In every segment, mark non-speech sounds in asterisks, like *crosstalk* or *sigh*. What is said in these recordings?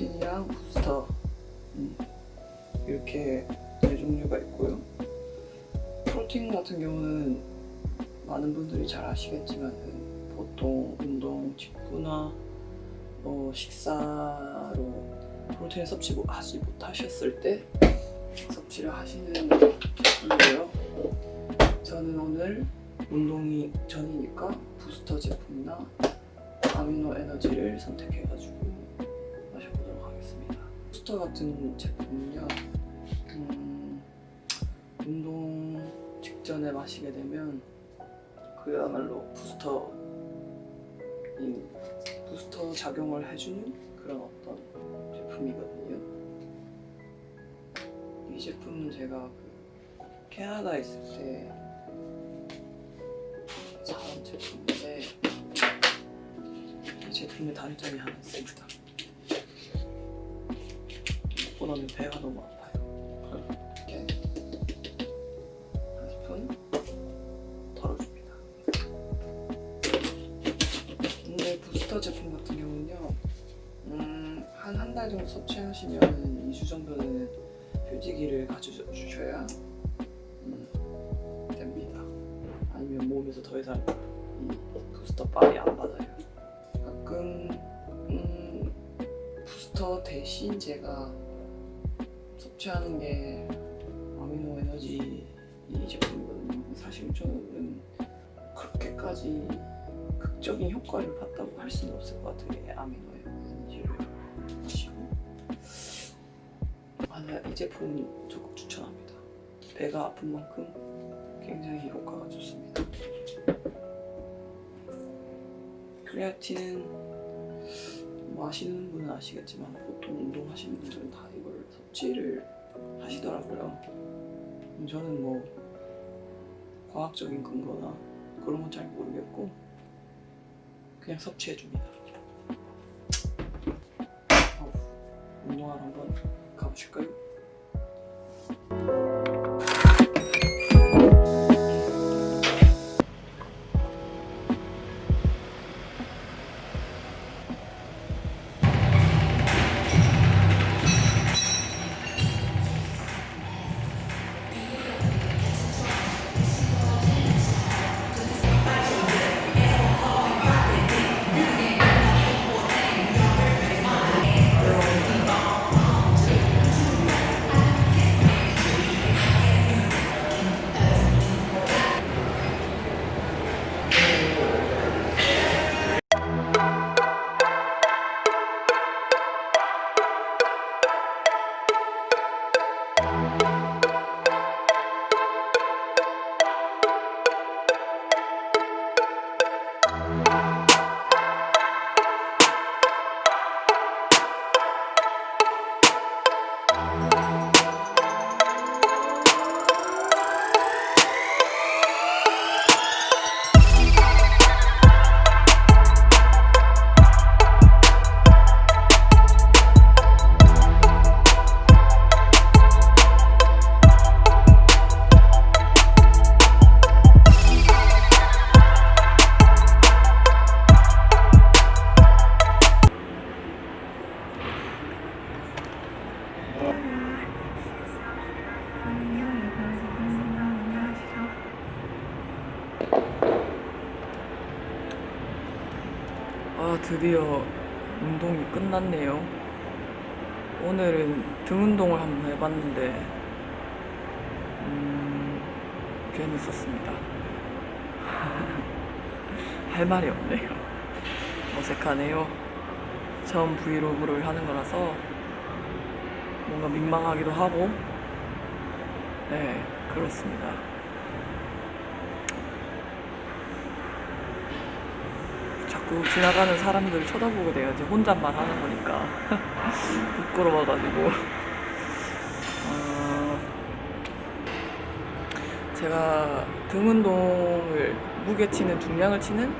빈이랑 부스터 음. 이렇게 네 종류가 있고요. 프로틴 같은 경우는 많은 분들이 잘 아시겠지만 보통 운동 직후나 뭐 식사로 프로틴을 섭취하지 못하셨을 때 섭취를 하시는 건데요. 저는 오늘 운동이 전이니까 부스터 제품이나 아미노 에너지를 선택해가지고 부스터 같은 제품은요, 음, 운동 직전에 마시게 되면 그야말로 부스터 이 부스터 작용을 해주는 그런 어떤 제품이거든요. 이 제품은 제가 그 캐나다에 있을 때 사온 제품인데 이 제품의 단점이 하나 있습니다. 먹고 나면 배가 너무 아파요. 이렇게 한 스푼 덜어줍니다. 근데 부스터 제품 같은 경우는요, 음, 한 한 달 정도 섭취하시면 2주 정도는 휴지기를 가져주셔야 음, 됩니다. 아니면 몸에서 더 이상 이 부스터 빨이 안 받아요. 가끔 음, 부스터 대신 제가 섭취하는 게 아미노 에너지 이 제품이거든요. 사실 저는 그렇게까지 극적인 효과를 봤다고 할 수는 없을 것 같아요. 이 아미노 에너지를 마시고 만약 이 제품 적극 추천합니다. 배가 아픈 만큼 굉장히 효과가 좋습니다. 크레아틴은 뭐 아시는 분은 아시겠지만 보통 운동하시는 분들은 다 섭취를 하시더라고요. 저는 뭐 과학적인 근거나 그런 건 잘 모르겠고 그냥 섭취해 줍니다. 운동하러 한번 가보실까요? 아 드디어 운동이 끝났네요. 오늘은 등 운동을 한번 해봤는데 음, 괜히 썼습니다. *laughs* 할 말이 없네요. 어색하네요. 처음 브이로그를 하는 거라서 뭔가 민망하기도 하고 네 그렇습니다. 자꾸 지나가는 사람들 쳐다보게 돼요. 이제 혼잣말 하는 거니까 *laughs* 부끄러워가지고 어, 제가 등 운동을 무게 치는 중량을 치는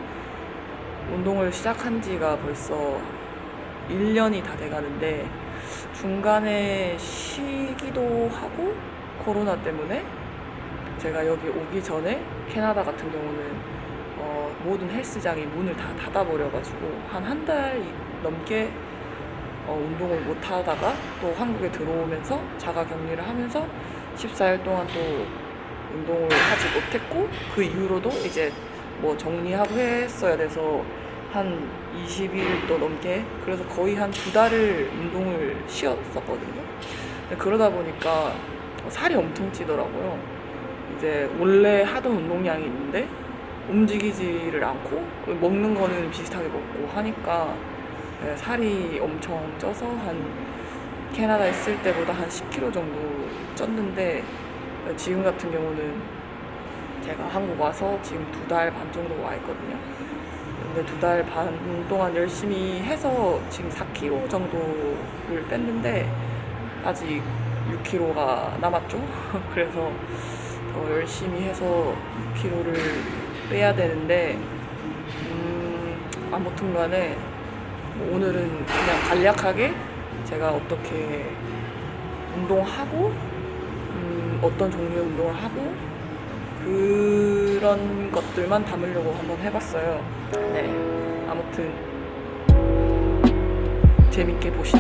운동을 시작한 지가 벌써 1년이 다 돼가는데 중간에 쉬기도 하고 코로나 때문에 제가 여기 오기 전에 캐나다 같은 경우는 어, 모든 헬스장이 문을 다 닫아버려가지고 한 한 달 넘게 어, 운동을 못 하다가 또 한국에 들어오면서 자가 격리를 하면서 14일 동안 또 운동을 하지 못했고 그 이후로도 이제 뭐 정리하고 했어야 돼서 한 20일도 넘게 그래서 거의 한 두 달을 운동을 쉬었었거든요. 그러다 보니까 살이 엄청 찌더라고요. 이제 원래 하던 운동량이 있는데 움직이지를 않고 먹는 거는 비슷하게 먹고 하니까 네, 살이 엄청 쪄서 한 캐나다 있을 때보다 한 10kg 정도 쪘는데 지금 같은 경우는 제가 한국 와서 지금 두 달 반 정도 와 있거든요. 근데 두 달 반 동안 열심히 해서 지금 4kg 정도를 뺐는데 아직 6kg가 남았죠. *laughs* 그래서 더 열심히 해서 6kg를 빼야 되는데 음, 아무튼 간에 뭐 오늘은 그냥 간략하게 제가 어떻게 운동하고 음, 어떤 종류의 운동을 하고 그런 것들만 담으려고 한번 해봤어요. 네, 아무튼 재밌게 보시죠.